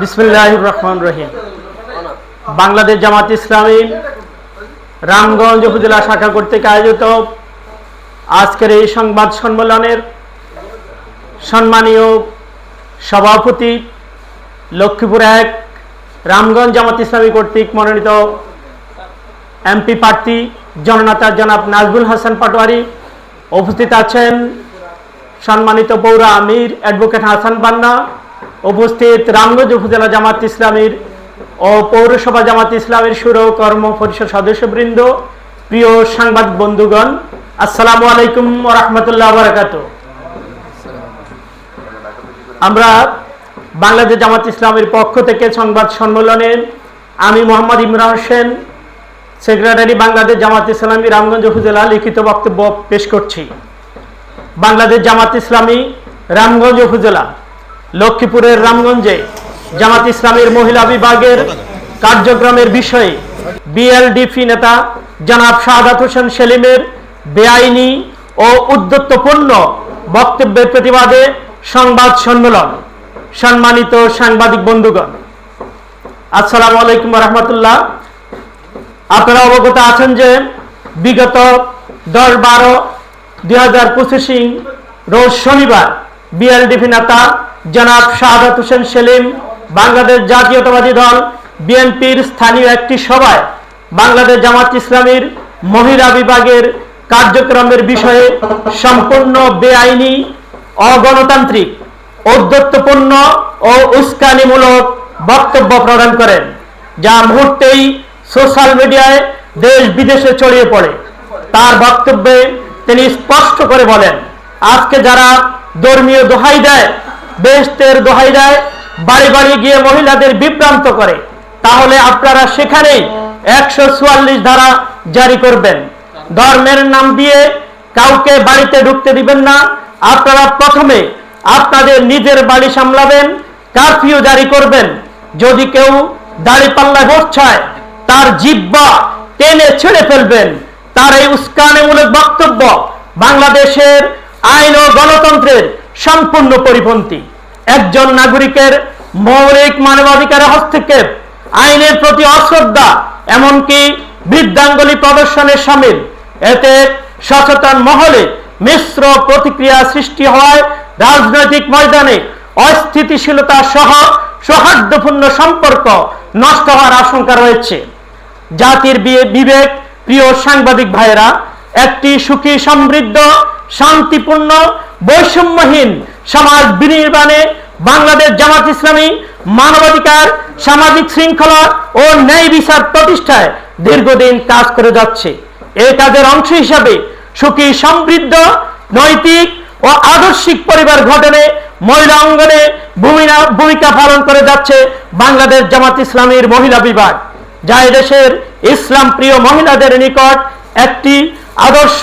বিসমিল্লাহ রহমান রহিম। বাংলাদেশ জামাত ইসলামী, রামগঞ্জ উপজেলা শাখা কর্তৃক আয়োজিত আজকের এই সংবাদ সম্মেলনের সম্মানীয় সভাপতি লক্ষ্মীপুর এক রামগঞ্জ জামাত ইসলামী কর্তৃক মনোনীত এমপি প্রার্থী জননেতা জনাব নাজবুল হাসান পাটোয়ারি উপস্থিত আছেন সম্মানিত পৌর আমির অ্যাডভোকেট হাসান বান্না উপস্থিত রামগঞ্জ উপজেলা জামাত ইসলামীর ও পৌরসভা জামাত ইসলামের সুর কর্ম পরিষদ সদস্যবৃন্দ, প্রিয় সাংবাদিক বন্ধুগণ, আসসালামু আলাইকুম রহমতুল্লাহ বারাকাত আমরা বাংলাদেশ জামাত ইসলামের পক্ষ থেকে সংবাদ সম্মেলনে আমি মোহাম্মদ ইমরান হোসেন সেক্রেটারি বাংলাদেশ জামাত ইসলামী রামগঞ্জ উপজেলা লিখিত বক্তব্য পেশ করছি। বাংলাদেশ জামাত ইসলামী রামগঞ্জ উপজেলা লক্ষ্মীপুরের রামগঞ্জে জামাত ইসলামীর মহিলা বিভাগের কার্যক্রমের বিষয়ে বিএলডিপি নেতা জনাব শাহাদাত হোসেন সেলিমের বেআইনি ও উদ্যত্তপূর্ণ বক্তব্যের প্রতিবাদে সংবাদ সম্মেলন। সম্মানিত সাংবাদিক বন্ধুগণ, আসসালামু আলাইকুম রহমতুল্লাহ আপনারা অবগত আছেন যে বিগত দশ বারো দুই হাজার পঁচিশে রোজ শনিবার বিএলডিপি নেতা জনাব শাহাদাত হোসেন সেলিম, বাংলাদেশ জাতীয়তাবাদী দল, বিএনপির স্থানীয় একটি সভায় বাংলাদেশ জামাত ইসলামীর মহিলা বিভাগের কার্যক্রমের বিষয়ে সম্পূর্ণ বেআইনি, অগণতান্ত্রিক, ঔদ্ধত্যপূর্ণ ও উস্কানিমূলক বক্তব্য প্রদান করেন, যা মুহূর্তেই সোশ্যাল মিডিয়ায় দেশ বিদেশে ছড়িয়ে পড়ে। তার বক্তব্যে তিনি স্পষ্ট করে বলেন, আজকে যারা ধর্মীয় দোহাই দেয় বেহস্তের দোহাই দেয় বাড়ি বাড়ি গিয়ে মহিলাদের বিভ্রান্ত করে। তাহলে আপনারা সেখানেই একশো চুয়াল্লিশ ধারা জারি করবেন। ধর্মের নাম দিয়ে কাউকে বাড়িতে ঢুকতে দিবেন না। আপনারা প্রথমে আপনাদের নিজের বাড়ি সামলাবেন, কারফিউ জারি করবেন। যদি কেউ দাড়ি পাল্লা বসায় তার জিব্বা টেনে ছেড়ে ফেলবেন। তার এই উস্কানিমূলক বক্তব্য বাংলাদেশের আইন ও গণতন্ত্রের সম্পূর্ণ পরিপন্থী। একজন নাগরিকের মৌলিক মানবাধিকারের হস্তক্ষেপ, আইনের প্রতি অশ্রদ্ধা, এমনকি বৃদ্ধাঙ্গলি প্রদর্শনের সামিল। এতে সচেতন মহলে মিশ্র প্রতিক্রিয়া সৃষ্টি হয় রাজনৈতিক ময়দানে অস্থিতিশীলতা সহ সৌহার্দ্যপূর্ণ সম্পর্ক নষ্ট হওয়ার আশঙ্কা রয়েছে। জাতির বিবেক, প্রিয় সাংবাদিক ভাইয়েরা, একটি সুখী সমৃদ্ধ শান্তিপূর্ণ, বৈষম্যহীন সমাজ বিনির্মাণে বাংলাদেশ জামাত ইসলামী মানবাধিকার, সামাজিক শৃঙ্খলা ও ন্যায় বিচার প্রতিষ্ঠায় দীর্ঘদিন কাজ করে যাচ্ছে। এই কাজের অংশ হিসাবে সুখী, সমৃদ্ধ, নৈতিক ও আদর্শিক পরিবার ঘটনে মহিলা অঙ্গনে ভূমিকা পালন করে যাচ্ছে বাংলাদেশ জামাত ইসলামীর মহিলা বিভাগ। যা দেশের ইসলাম প্রিয় মহিলাদের নিকট একটি আদর্শ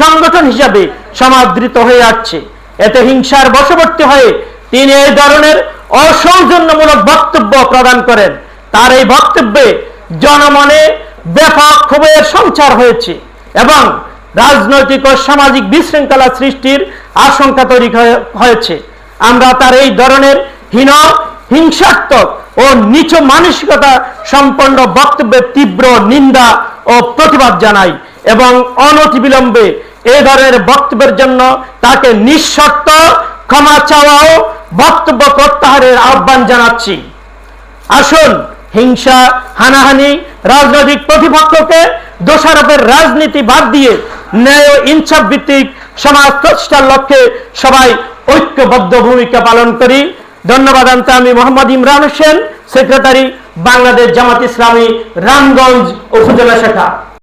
সংগঠন হিসাবে সমাদৃত হয়ে আসছে এতে হিংসার বশবর্তী হয়ে তিনি এই ধরনের অসৌজন্যমূলক বক্তব্য প্রদান করেন। তার এই বক্তব্যে জনমনে ব্যাপক ক্ষোভের সঞ্চার হয়েছে এবং রাজনৈতিক ও সামাজিক বিশৃঙ্খলা সৃষ্টির আশঙ্কা তৈরি হয়ে- হয়েছে। আমরা তার এই ধরনের হীন, হিংসাত্মক ও নিচ মানসিকতা সম্পন্ন বক্তব্যের তীব্র নিন্দা ও প্রতিবাদ জানাই এবং অনতিবিলম্বে এই ধরনের বক্তব্যের জন্য তাকে নিঃশর্ত ক্ষমা চাওয়া ও বক্তব্য প্রত্যাহারের আহ্বান জানাচ্ছি। আসুন, হিংসা, হানাহানি, রাজনৈতিক প্রতিপক্ষকে দোষারোপের রাজনীতি বাদ দিয়ে ন্যায় ইনসাফ ভিত্তিক সমাজ প্রতিষ্ঠার লক্ষ্যে সবাই ঐক্যবদ্ধ ভূমিকা পালন করি। ধন্যবাদ আনতে আমি মোহাম্মদ ইমরান হোসেন, সেক্রেটারি বাংলাদেশ জামাত ইসলামী, রামগঞ্জ উপজেলা শাখা।